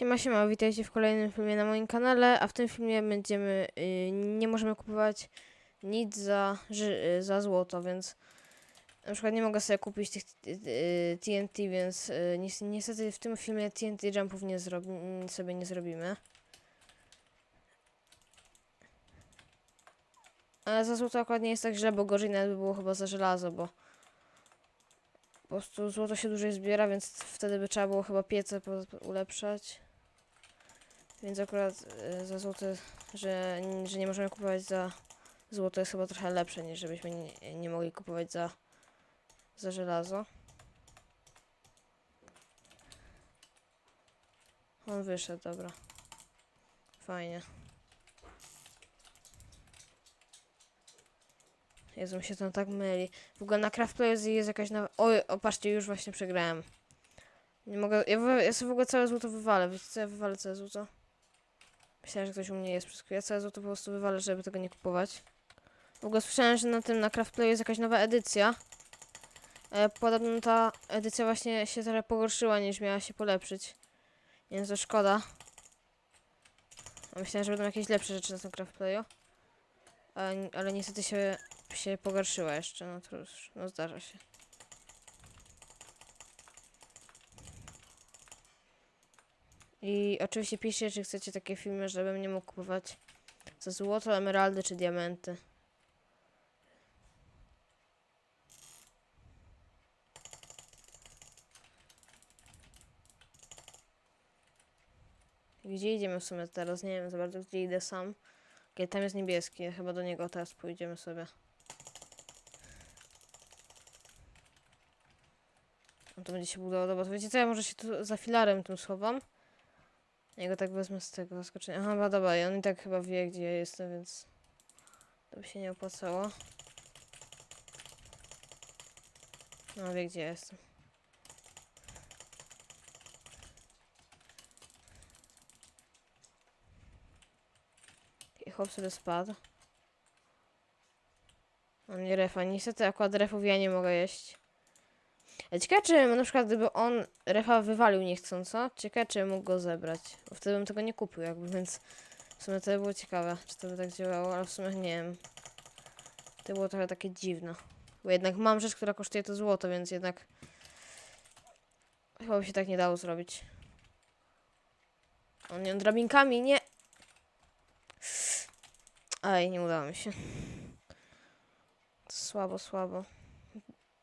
Siema, siema, witajcie w kolejnym filmie na moim kanale, a w tym filmie będziemy, y, nie możemy kupować nic za, y, za złoto, więc na przykład nie mogę sobie kupić tych TNT, więc y, nies- niestety w tym filmie TNT jumpów nie n- sobie nie zrobimy. Ale za złoto akurat nie jest tak źle, bo gorzej nawet by było chyba za żelazo, bo po prostu złoto się dłużej zbiera, więc wtedy by trzeba było chyba piece ulepszać. Więc akurat y, za złoto, że, że nie możemy kupować za złoto jest chyba trochę lepsze niż żebyśmy nie, nie mogli kupować za, za żelazo. On wyszedł, dobra. Fajnie. Jezu, mi się to tak myli. W ogóle na Craft Players jest jakaś nowa... Oj, o patrzcie, już właśnie przegrałem. Nie mogę... Ja, ja sobie w ogóle całe złoto wywalę. Wiecie co, ja wywalę całe złoto. Myślałem, że ktoś u mnie jest przez chwilę. Ja złoto po prostu wywalę, żeby tego nie kupować. W ogóle słyszałem, że na tym, na Craft Player jest jakaś nowa edycja. E, podobno ta edycja właśnie się trochę pogorszyła, niż miała się polepszyć. Więc to szkoda. Myślałem, że będą jakieś lepsze rzeczy na tym Craft Playu. Ale, ale niestety się, się pogorszyła jeszcze. No to już, no zdarza się. I oczywiście piszcie, czy chcecie takie filmy, żebym nie mógł kupować za złoto, emeraldy czy diamenty. Gdzie idziemy w sumie teraz? Nie wiem za bardzo, gdzie idę sam. Okej, tam jest niebieski, chyba do niego teraz pójdziemy sobie. On to będzie się budował, dobra, to wiecie co, ja może się tu za filarem tym schowam. Ja go tak wezmę z tego zaskoczenia. Aha, chyba dobra, i on i tak chyba wie, gdzie ja jestem, więc to by się nie opłacało. No, wie, gdzie ja jestem. Chłop sobie spadł. On nie refa. Niestety akurat refów ja nie mogę jeść. Ciekawe, czy na przykład gdyby on refa wywalił niechcąco, ciekawe, czy mógł go zebrać. Bo wtedy bym tego nie kupił jakby, więc w sumie to by było ciekawe, czy to by tak działało, ale w sumie nie wiem. To było trochę takie dziwne. Bo jednak mam rzecz, która kosztuje to złoto, więc jednak chyba by się tak nie dało zrobić. On ją drabinkami, nie! Aj, nie udało mi się. Słabo, słabo.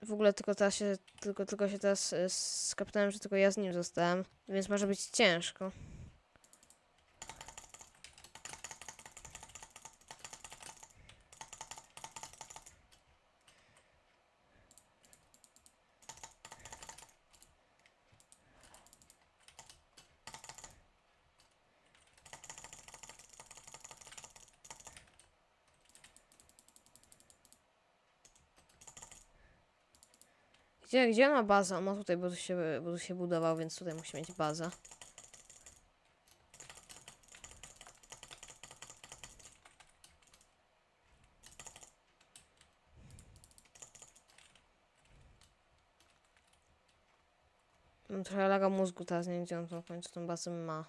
W ogóle tylko teraz się, tylko, tylko się teraz y, skapnąłem, że tylko ja z nim zostałem, więc może być ciężko. Gdzie, gdzie ma baza? Ma tutaj, bo tu, się, bo tu się budował, więc tutaj musi mieć bazę. Mam trochę laga mózgu teraz, nie wiem gdzie on w końcu tą bazę ma.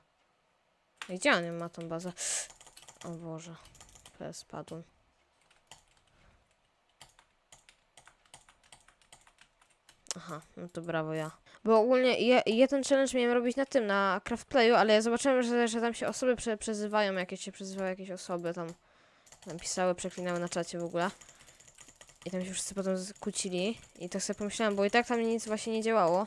Gdzie on ma tą bazę? O Boże, teraz spadłem. Aha, no to brawo ja. Bo ogólnie ja, ja ten challenge miałem robić na tym, na craftplayu, ale ja zobaczyłem, że, że tam się osoby prze, przezywają, jakieś się przezywały jakieś osoby tam. Tam pisały, przeklinały na czacie w ogóle. I tam się wszyscy potem kłócili. I tak sobie pomyślałem, bo i tak tam nic właśnie nie działało.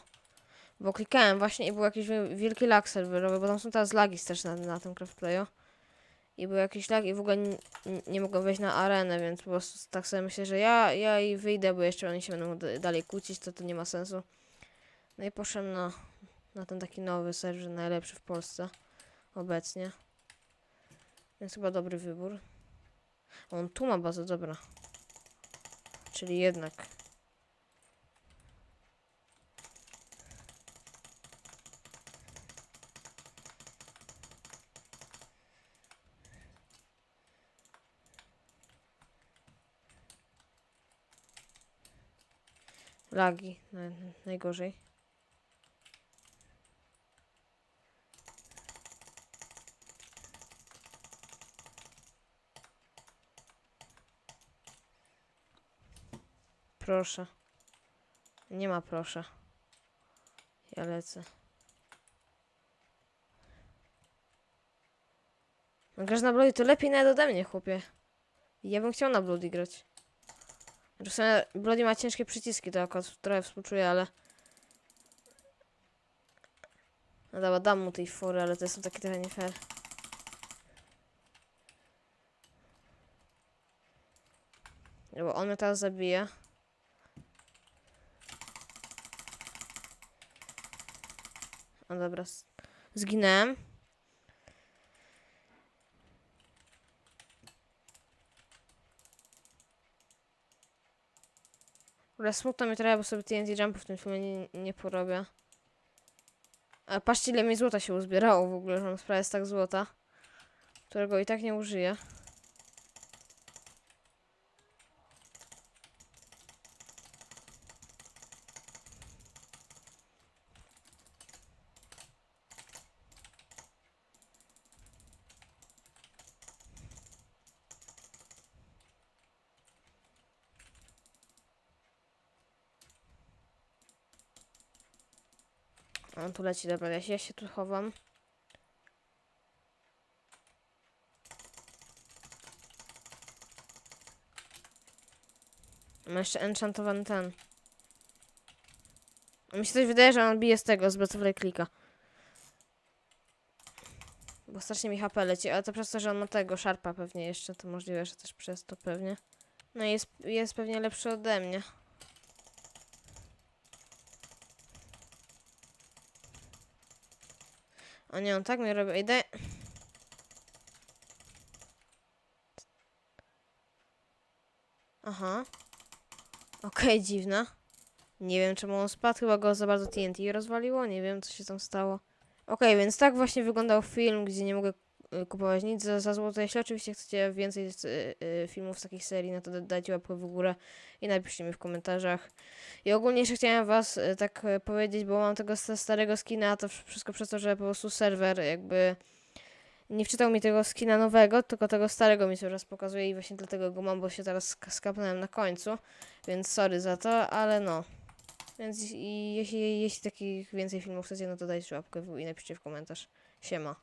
Bo klikałem właśnie i był jakiś wie- wielki lag serwerowy, bo tam są teraz lagi też na, na tym craftplayu. I był jakiś lag i w ogóle nie, nie mogłem wejść na arenę, więc po prostu tak sobie myślę, że ja, ja i wyjdę, bo jeszcze oni się będą dalej kłócić, to to nie ma sensu. No i poszedłem na, na ten taki nowy serwer, najlepszy w Polsce obecnie. Więc chyba dobry wybór. On tu ma bazę, dobra. Czyli jednak. Lagi, najgorzej. Proszę. Nie ma proszę. Ja lecę. Grasz na Bloody to lepiej nawet ode mnie, chłopie. Ja bym chciał na Bloody grać. Sumie Bloody ma ciężkie przyciski, to akurat trochę współczuję, ale... No dobra, dam mu tej fory, ale to jest takie trochę nie fair. No Bo on mnie teraz zabije. O dobra, s- Ale smutno mi trochę, bo sobie TNT Jumpu w tym filmie nie, nie porobię. A patrzcie ile mi złota się uzbierało w ogóle, że mam prawie tak złota. Którego i tak nie użyję. On tu leci, dobra, ja się, tu chowam. Mam jeszcze enchantowany ten. Mi się coś wydaje, że on bije z tego, z Butterfly Clicka. Bo strasznie mi HP leci, ale to przez to, że on ma tego szarpa pewnie jeszcze, to możliwe, że też przez to pewnie. No i jest, jest pewnie lepszy ode mnie. O nie, on tak mnie robi. Idę. Aha. Okej, dziwna. Nie wiem czemu on spadł, chyba go za bardzo TNT rozwaliło, nie wiem co się tam stało. Okej, więc tak właśnie wyglądał film, gdzie nie mogę kupować nic za, za złoto. Jeśli oczywiście chcecie więcej y, y, filmów z takich serii, no to da- dajcie łapkę w górę i napiszcie mi w komentarzach. I ogólnie jeszcze chciałem was y, tak y, powiedzieć, bo mam tego sta- starego skina, to wsz- wszystko przez to, że po prostu serwer jakby nie wczytał mi tego skina nowego, tylko tego starego mi czas pokazuje i właśnie dlatego go mam, bo się teraz sk- skapnąłem na końcu, więc sorry za to, ale no. Więc i jeśli, jeśli takich więcej filmów chcecie, no to dajcie łapkę w górę i napiszcie w komentarz. Siema.